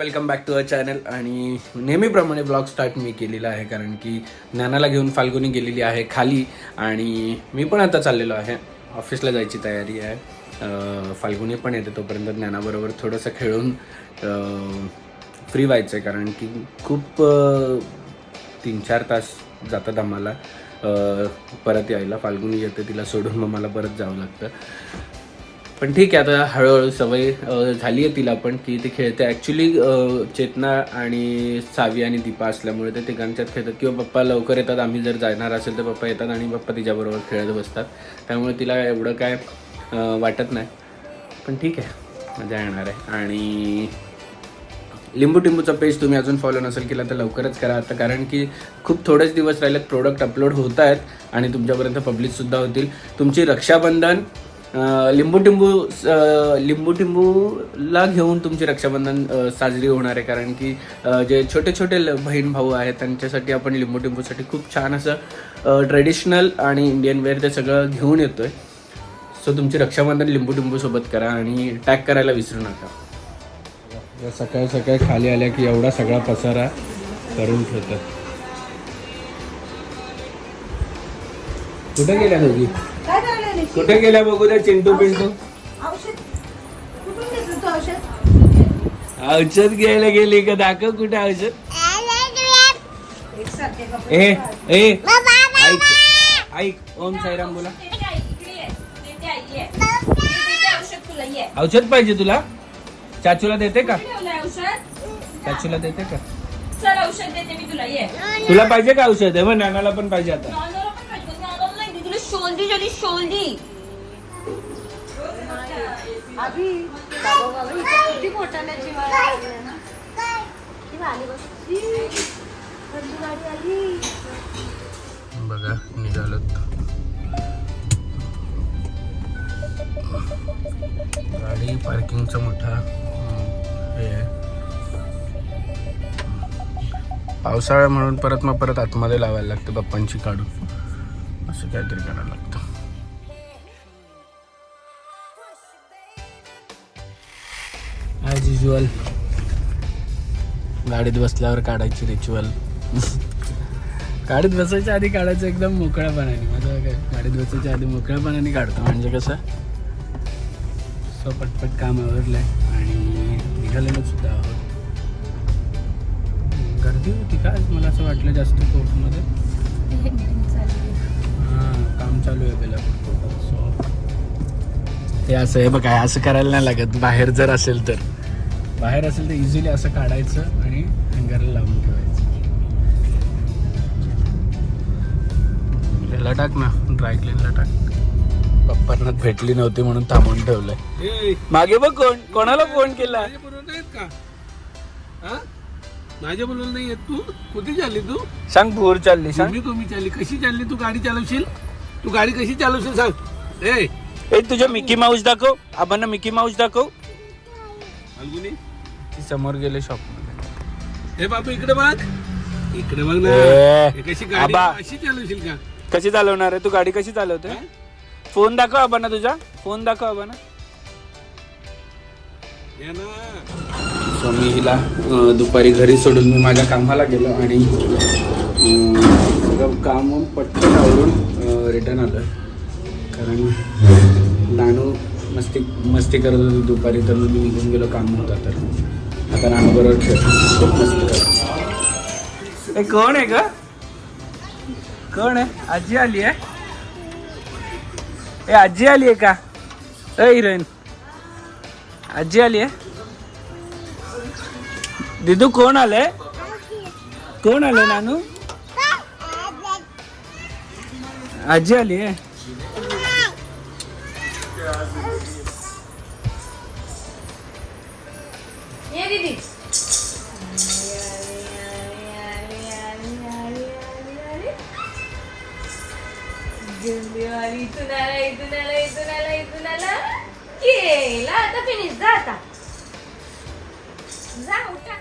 welcome back to a channel आणि नेहमीप्रमाणे blog start मी केलेला आहे कारण की ज्ञानाला घेऊन फाल्गुनी गेलेली आहे खाली. आणि मी पण आता चाललेलो आहे. ऑफिसला जायची तयारी आहे. फाल्गुनी पण येते तोपर्यंत ज्ञानाबरोबर थोडंसं खेळून फ्री व्हायचं आहे कारण की खूप तीन चार तास जातात आम्हाला. परत यायला. फाल्गुनी येते तिला सोडून मग मला परत जावं लागतं. पण ठीक आहे आता हळूहळू सवय झाली आहे तिला पण की ती खेळते. ॲक्च्युली चेतना आणि सावी आणि दीपा असल्यामुळे ते तिघांच्यात खेळतात. किंवा पप्पा लवकर येतात आम्ही जर जाणार असेल तर पप्पा येतात आणि पप्पा तिच्याबरोबर खेळत बसतात. त्यामुळे तिला एवढं काय वाटत नाही. पण ठीक आहे मजा येणार आहे. आणि लिंबू टिंबूचा पेज तुम्ही अजून फॉलो नसेल केला तर लवकरच करा आता. कारण की खूप थोडेच दिवस राहिलेत प्रोडक्ट अपलोड होत आहेत आणि तुमच्यापर्यंत पब्लिशसुद्धा होतील. तुमची रक्षाबंधन लिंबू टिंबू लिंबू टिंबूला घेऊन तुमची रक्षाबंधन साजरी होणार आहे. कारण की जे छोटे छोटे ल- बहीण भाऊ आहेत त्यांच्यासाठी आपण लिंबू टिंबूसाठी खूप छान असं ट्रेडिशनल आणि इंडियन वेअर ते सगळं घेऊन येतोय. सो तुमची रक्षाबंधन लिंबू टिंबू सोबत करा आणि टॅग करायला विसरू नका. सकाळी सकाळी खाली आल्या की एवढा सगळा पसारा करून ठेवतात. कुठे गेल्या दोघी? कुठे गेल्या बघू द्या चिंटू पिंटू? औषध. घ्यायला गेली का? दाखव कुठे औषध. ए ए. ऐक ऐक ओम साईराम बोला. औषध तुला ये. औषध पाहिजे तुला? चाचूला देते का? चाचूला देते का? चल औषध देते मी तुला ये. तुला पाहिजे का औषध? आहे मग नानाला पण पाहिजे आता नॉनला पण पाहिजे नॉनला नाही दे, तुला शोल्डी जरी शोल्डी अभि किती मोठ्याने ना. आली बघ. ई, रंजू गाडी आली. बघा निघालोत. गाडी पार्किंगचा मोठा हे पावसाळा म्हणून परत मग परत आतमध्ये लावायला लागतं पप्पांची काढून. असं काहीतरी करायला लागतं. ॲज युजल गाडीत बसल्यावर काढायची रिच्युअल गाडीत बसायच्या आधी काढायचं एकदम मोकळ्यापणाने. माझं काय गाडीत बसायच्या आधी मोकळ्यापणाने काढतो. म्हणजे कसं? सो पटपट काम आवरलंय आणि निघालेलो सुद्धा आहोत. गर्दी होती का मला असं वाटलं जास्त कोर्टमध्ये. काम चालू आहे बेलापूर कोर्टात सो ते असं आहे बघा असं करायला नाही लागत. बाहेर जर असेल तर. बाहेर असेल तर इझिली असं काढायचं आणि हँगरला लावून ठेवायचं. याला टाक ना ड्राय क्लीनला टाक पप्पांना भेटली नव्हती म्हणून थांबून ठेवलंय. मागे बघ कोण कोणाला फोन केला? माझ्या हा? बरोबर नाही येत तू? कुठे चालली तू? सांग भोर चालली सांग. तुम्ही चालली. कशी चालली तू? गाडी चालवशील? तू गाडी कशी चालवशील सांग. ए. ए तुझ्या मिकी माऊस दाखव. आपण मिकी माऊस दाखव. फाल्गुनी. ती समोर गेले शॉपमध्ये. हे बापू इकडे बघ. इकडे बघ ना. ए, हे कशी गाडी आबा. अशी चालवशील का? कशी चालवणार आहे? तू गाडी कशी चालवते फोन दाखव आपण तुझा. फोन दाखव आपण हे ना. सो मी हिला अं, दुपारी घरी सोडून मी माझ्या कामाला गेलो आणि अं, सगळं काम आवरून रिटर्न आलं कारण नानू मस्ती मस्ती करत होती. दुपारी तर मी निघून गेलो काम होता तर आता नानू बरोबर खेळ मस्ती करत. ए कोण आहे का कोण आहे? आजी आली आहे? ए आजी आली आहे का? ए हिरोईन. आजी आली आहे? दिदू कोण आलंय? कोण आलंय नानू? आजी आली आहे. ये दीदी. जिंदीवाली इथून आला इथून आला इथून आला इथून आला. केला आता फिनिश जा आता. जा उठा.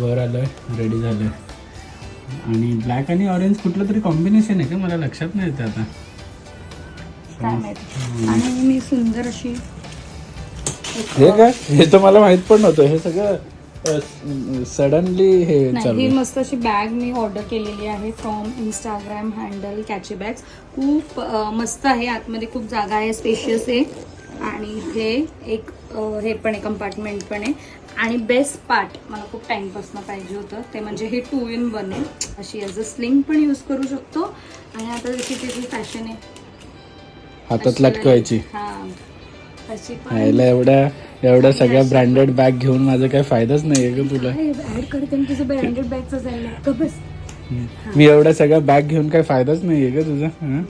वर आलोय रेडी झालोय. आणि ब्लॅक आणि ऑरेंज कुठलं तरी कॉम्बिनेशन आहे का? मला लक्षात नाही येतं आता. काय माहिती. आणि मी सुंदर अशी हे काय? हे तर मला माहीत पण नव्हतं. हे सगळं सडनली हे नाही ही. मस्त अशी बॅग मी ऑर्डर केलेली आहे from Instagram handle catchy bags खूप अ, मस्त आहे. आतमध्ये खूप जागा आहे स्पेशियस आहे. आणि इथे एक हे पण आहे कंपार्टमेंट पण आहे. आणि बेस्ट पार्ट मला खूप टाईमपासनं पाहिजे होतं. ते म्हणजे हे टू इन वन आहे. अशी ॲज अ स्लिंग पण यूज करू शकतो. आणि आता जशी त्याची फॅशन आहे हातात लटकवायची. हां अशी पण एवढ्या एवढ्या सगळ्या ब्रँडेड बॅग घेऊन माझा काही फायदाच नाही आहे का तुला? ऍड करते आणि तुझं ब्रँडेड बॅगचं का बस. मी एवढ्या सगळ्या बॅग घेऊन काही फायदाच नाही आहे का तुझा? हं?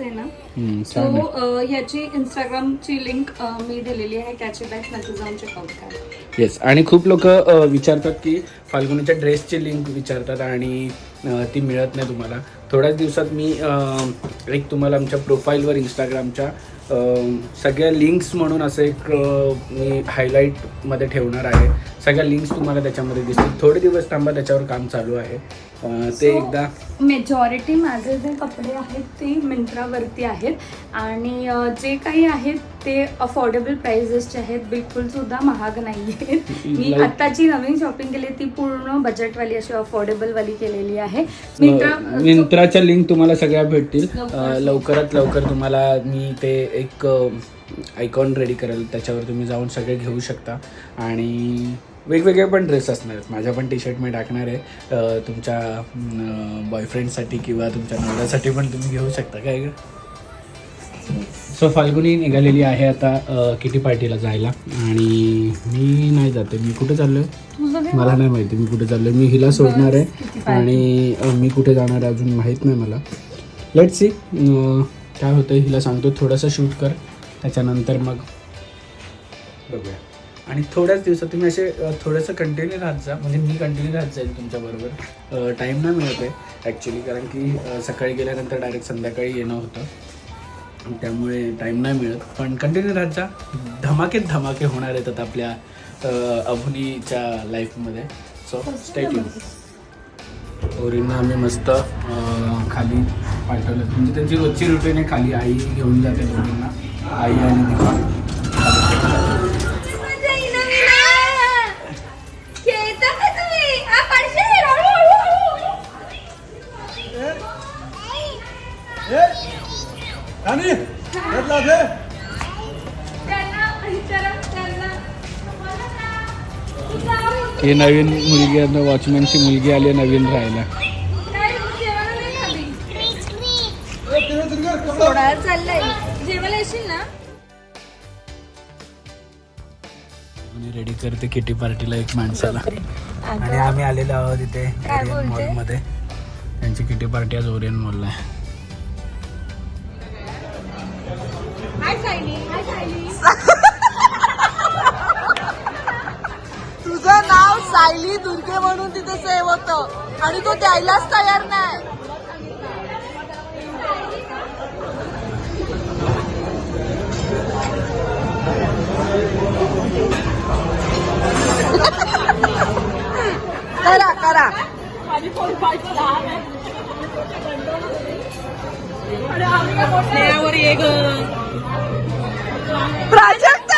आहे ना? सो ह्याची इंस्टाग्रामची लिंक मी दिलेली आहे. कॅचे बॅग्स नक्की जाऊन चेकआउट करा येस आणि खूप लोक विचारतात की फाल्गुनीच्या ड्रेसची लिंक विचारतात आणि ती मिळत नाही तुम्हाला. थोड्याच दिवसात मी एक तुम्हाला आमच्या प्रोफाईलवर इंस्टाग्रामच्या सगळ्या लिंक्स म्हणून असं एक मी हायलाईटमध्ये ठेवणार आहे. सगळ्या लिंक्स तुम्हाला त्याच्यामध्ये दिसतील. थोडे दिवस थांबा त्याच्यावर काम चालू आहे. ते So, एकदा मेजॉरिटी माझे जे कपडे आहेत ते मिंत्रावरती आहेत. आणि जे काही आहेत ते अफोर्डेबल प्राइजेसचे आहेत बिलकुल सुद्धा महाग नाही आहेत मी आत्ताची नवीन शॉपिंग केली ती पूर्ण बजेटवाली अशी अफोर्डेबल वाली केलेली आहे. मिंत्रा मिंत्राच्या लिंक तुम्हाला सगळ्या भेटतील. लवकरात लवकर तुम्हाला मी ते एक आयकॉन रेडी करेल. त्याच्यावर तुम्ही जाऊन सगळे घेऊ शकता. आणि वेगवेगळे पण ड्रेस असणार आहेत. माझ्या पण टी शर्ट मी टाकणार आहे. तुमच्या बॉयफ्रेंडसाठी किंवा तुमच्या नवऱ्यासाठी पण तुम्ही घेऊ शकता. काय का सो फाल्गुनी निघालेली आहे आता किटी पार्टीला जायला. आणि मी नाही जाते मी कुठे चाललोय? मला नाही माहिती. मी कुठे चाललोय? मी हिला सोडणार आहे? आणि मी कुठे जाणार आहे अजून माहीत नाही मला. लेट सी काय होतं हिला सांगतो. थोडंसं शूट कर. त्याच्यानंतर मग बघूया. आणि थोड्याच दिवसात तुम्ही असे थोडंसं कंटिन्यू राहत जा. म्हणजे मी कंटिन्यू राहत जाईल तुमच्याबरोबर टाईम नाही मिळत आहे ॲक्च्युली कारण की सकाळी गेल्यानंतर डायरेक्ट संध्याकाळी येणं होतं. त्यामुळे टाईम नाही मिळत. पण कंटिन्यू राहत जा. धमाकेत धमाके होणार आहेत आपल्या अभुनीच्या लाईफमध्ये सो स्टे ट्यून ओरींना आम्ही मस्त खाली पाठवलं. म्हणजे त्यांची रोजची रुटीन आहे खाली आई घेऊन जाते दोघींना. आई आणि दीपा. मजा खेळता का तुम्ही? हा, नवीन मुलगी आहे वॉचमॅनची मुलगी आली आहे नवीन राहायला. चाललंय. जेवायला येशील ना? आणि रेडी करते किटी पार्टीला एक माणसाला. आणि आम्ही आलेलो आहोत इथे? मॉलमध्ये त्यांची किटी पार्टी आज ओरियन मॉलला आहे. सायली तुझं नाव सायली दुर्गे म्हणून तिथे सेव्ह होत. आणि तो द्यायलाच तयार नाही. करा करा. ये प्राजक्ता!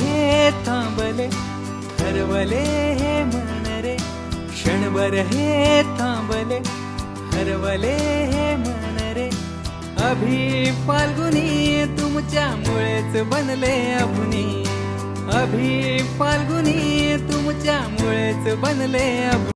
हे थांबले हरवले क्षणभर हे थांबले हरवले हे मन रे. अभि फाल्गुनी तुमच्यामुळेच बनले अभुनी. अभि फाल्गुनी तुमच्यामुळेच बनले अभु